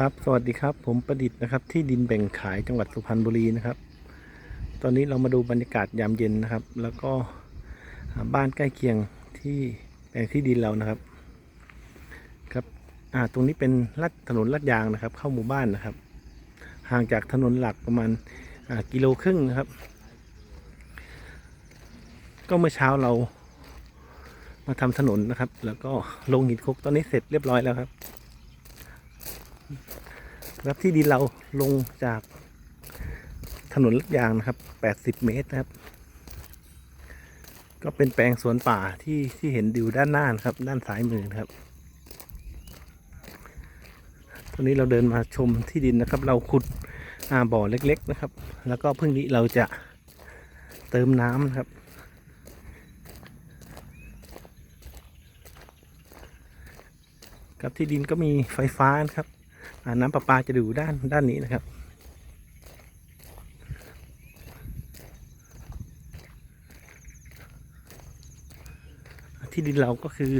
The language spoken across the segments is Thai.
ครับสวัสดีครับผมประดิษฐ์นะครับที่ดินแบ่งขายจังหวัดสุพรรณบุรีนะครับ ตอนนี้เรามาดูบรรยากาศยามเย็นนะครับ แล้วก็บ้านใกล้เคียงที่แปลงที่ดินเรานะครับครับอ่าตรงนี้เป็นลัดถนนลัดยางนะครับ เข้าหมู่บ้านนะครับ ห่างจากถนนหลักประมาณอ่ากิโลครึ่งนะครับ ก็เมื่อเช้าเรามาทำถนนนะครับ แล้วก็ลงหินคุกตอนนี้เสร็จเรียบร้อยแล้วครับ รับที่ดินเราลงจากถนนลัดยางนะครับ 80 เมตรนะครับ ก็เป็นแปลงสวนป่าที่ที่เห็นอยู่ด้านหน้านะครับ ด้านซ้ายมือนะครับ ตอนนี้เราเดินมาชมที่ดินนะครับ เราขุดอ่าบ่อเล็ก ๆนะครับ แล้วก็เพิ่งนี้เราจะเติมน้ำนะครับ ครับที่ดินก็มีไฟฟ้านะครับ น้ำประปาจะอยู่ด้านด้านนี้นะครับ ที่ดินเราก็คือ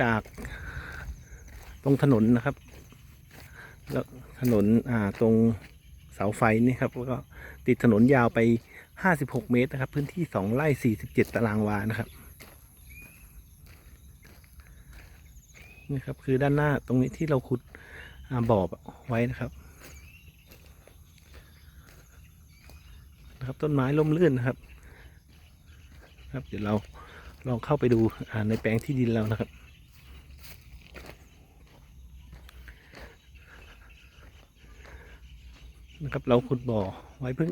จากตรงถนนนะครับ แล้วถนนอ่าตรงเสาไฟนี่ครับแล้วก็ติดถนนยาวไป 56 เมตรนะครับ พื้นที่ 2 ไร่ 47 ตารางวานะครับนี่ครับคือด้านหน้าตรงนี้ที่เราขุด อ่าบ่อไว้นะครับนะครับ ต้นไม้ร่มรื่นนะครับ ครับ เดี๋ยวเราลองเข้าไปดูในแปลงที่ดินเรานะครับ นะครับ เราขุดบ่อไว้เพิ่ง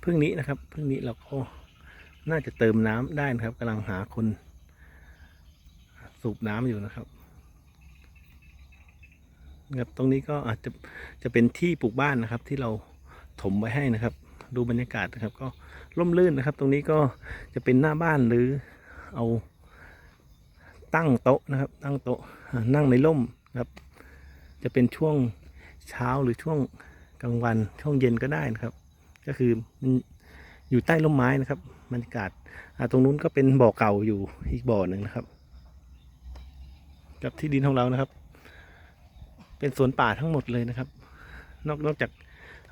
เพิ่งนี้นะครับเพิ่งนี้เราก็น่าจะเติมน้ำได้นะครับกำลังหาคนสูบน้ำอยู่นะครับ ครับตรงนี้ก็อาจจะจะเป็นที่ปลูกบ้านนะครับ ที่เราถมไว้ให้นะครับ ดูบรรยากาศนะครับ ก็ร่มรื่นนะครับ ตรงนี้ก็จะเป็นหน้าบ้านหรือเอาตั้งโต๊ะนะครับ ตั้งโต๊ะนั่งในร่มนะครับ จะเป็นช่วงเช้าหรือช่วงกลางวันช่วงเย็นก็ได้นะครับ ก็คือมันอยู่ใต้ร่มไม้นะครับบรรยากาศตรงนู้นก็เป็นบ่อเก่าอยู่อีกบ่อหนึ่งนะครับกับที่ดินของเรานะครับ เป็นสวนป่าทั้งหมดเลยนะครับ นอกนอกจาก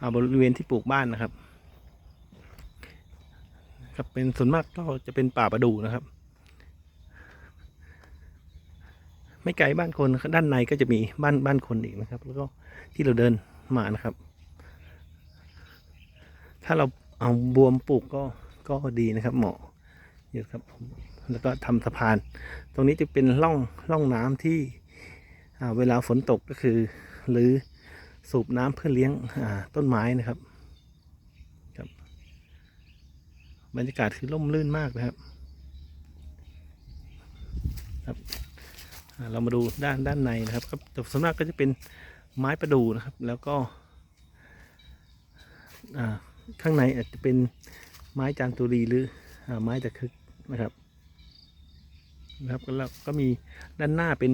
อ่าบริเวณที่ปลูกบ้านนะครับ ครับเป็นส่วนมากก็จะเป็นป่าประดูนะครับ ไม่ไกลบ้านคนด้านในก็จะมีบ้านบ้านคนอีกนะครับ แล้วก็ที่เราเดินมานะครับ ถ้าเราเอาบวมปลูกก็ก็ดีนะครับเหมาะเยอะครับแล้วก็ทำสะพาน ตรงนี้จะเป็นร่องร่องน้ำที่ เวลาฝนตกก็คือหรือสูบน้ำเพื่อเลี้ยงต้นไม้นะครับครับบรรยากาศคือร่มรื่นมากนะครับครับเรามาดูด้านด้านในนะครับครับแต่ส่วนมากก็จะเป็นไม้ประดู่นะครับ แล้วก็ข้างในอาจจะเป็นไม้จานตุรีหรืออไม้ตะคึกนะครับนะครับแล้วก็มีด้านหน้าเป็น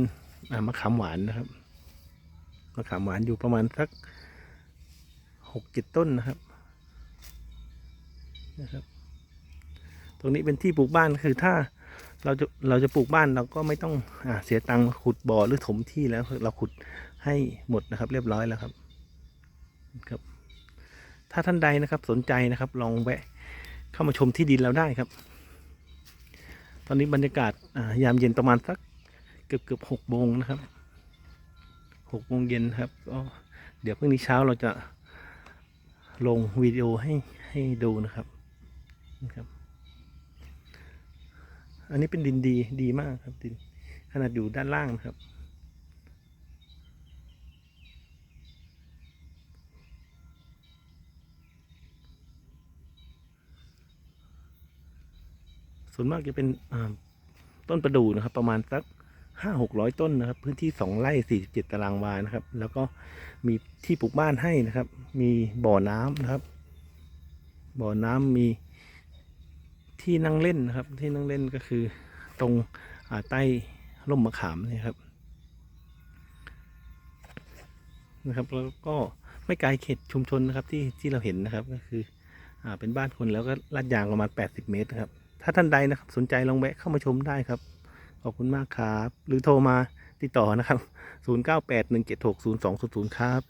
มะขามหวานนะครับมะขามหวานอยู่ประมาณสักหกเจ็ดต้นนะครับนะครับ ตรงนี้เป็นที่ปลูกบ้านคือถ้าเราจะเราจะปลูกบ้านเราก็ไม่ต้องอาเสียตังค์ขุดบ่อหรือถมที่แล้ว เราขุดให้หมดนะครับ เรียบร้อยแล้วครับครับ ถ้าท่านใดนะครับสนใจนะครับ ลองแวะเข้ามาชมที่ดินเราได้ครับ ตอนนี้บรรยากาศอ่ายามเย็นประมาณสัก กือบเกือบหกโมงนะครับหกโมงเย็นครับก็เดี๋ยวพรุ่งนี้เช้าเราจะลงวิดีโอให้ให้ดูนะครับนะครับ อันนี้เป็นดินดีดีมากครับดินขนาดอยู่ด้านล่างนะครับ ส่วนมากจะเป็นต้นประดู่นะครับ ประมาณสัก ห้าหกร้อยต้นนะครับ พื้นที่สองไร่สี่สิบเจ็ดตารางวานะครับ แล้วก็มีที่ปลูกบ้านให้นะครับ มีบ่อน้ำนะครับ บ่อน้ำมีที่นั่งเล่นนะครับ ที่นั่งเล่นก็คือตรงใต้ร่มมะขามนี่ครับนะครับ แล้วก็ไม่ไกลเขตชุมชนนะครับที่ที่เราเห็นนะครับก็คืออ่าเป็นบ้านคนแล้วก็ลาดยางประมาณแปดสิบเมตรนะครับ ถ้าท่านใดนะครับสนใจลองแวะเข้ามาชมได้ครับ ขอบคุณมากครับ หรือโทรมาติดต่อนะครับ 0981760200 ครับ